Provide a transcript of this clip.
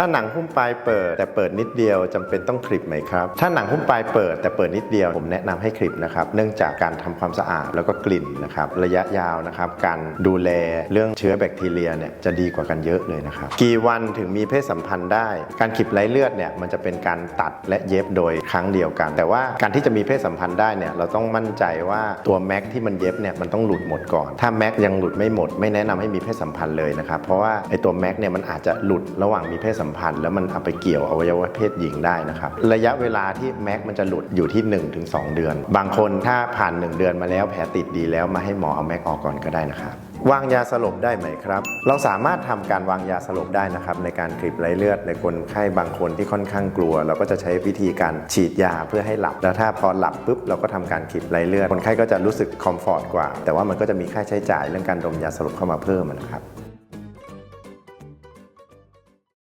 ถ้าหนังหุ้มปลายเปิดแต่เปิดนิดเดียวจำเป็นต้องคลิปไหมครับ ถ้าหนังหุ้มปลายเปิดแต่เปิดนิดเดียวผมแนะนำให้คลิปนะครับ เนื่องจากการทำความสะอาดแล้วก็กลิ่นนะครับ ระยะยาวนะครับ การดูแลเรื่องเชื้อแบคทีเรียเนี่ยจะดีกว่ากันเยอะเลยนะครับ กี่วันถึงมีเพศสัมพันธ์ได้ การคลิปไร้เลือดเนี่ยมันจะเป็นการตัดและเย็บโดยครั้งเดียวกัน แต่ว่าการที่จะมีเพศสัมพันธ์ได้เนี่ยเราต้องมั่นใจว่าตัวแม็กที่มันเย็บเนี่ยมันต้องหลุดหมดก่อน ถ้าแม็กยังหลุดไม่หมด ไม่แนะนำให้มีเพศสัมพันธ์เลยนะครับ เพราะว่าไอตัวแม็กเนี่ยมันอาจจะหลุดระหว่างมีเพศสัมพันธ์แล้วมันเอาไปเกี่ยวอวัยวะเพศหญิงได้นะครับ ระยะเวลาที่แม็กมันจะหลุดอยู่ที่ 1-2 เดือน บางคนถ้าผ่าน 1 เดือนมาแล้วแผลติดดีแล้วมาให้หมอเอาแม็กออกก่อนก็ได้นะครับวางยาสลบได้ไหมครับ เราสามารถทำการวางยาสลบได้นะครับ ในการคลิปไหลเลือดในคนไข้บางคนที่ค่อนข้างกลัว เราก็จะใช้วิธีการฉีดยาเพื่อให้หลับ แล้วถ้าพอหลับปุ๊บเราก็ทำการคลิปไหลเลือด คนไข้ก็จะรู้สึกคอมฟอร์ตกว่า แต่ว่ามันก็จะมีค่าใช้จ่ายเรื่องการดมยาสลบเข้ามาเพิ่มนะครับ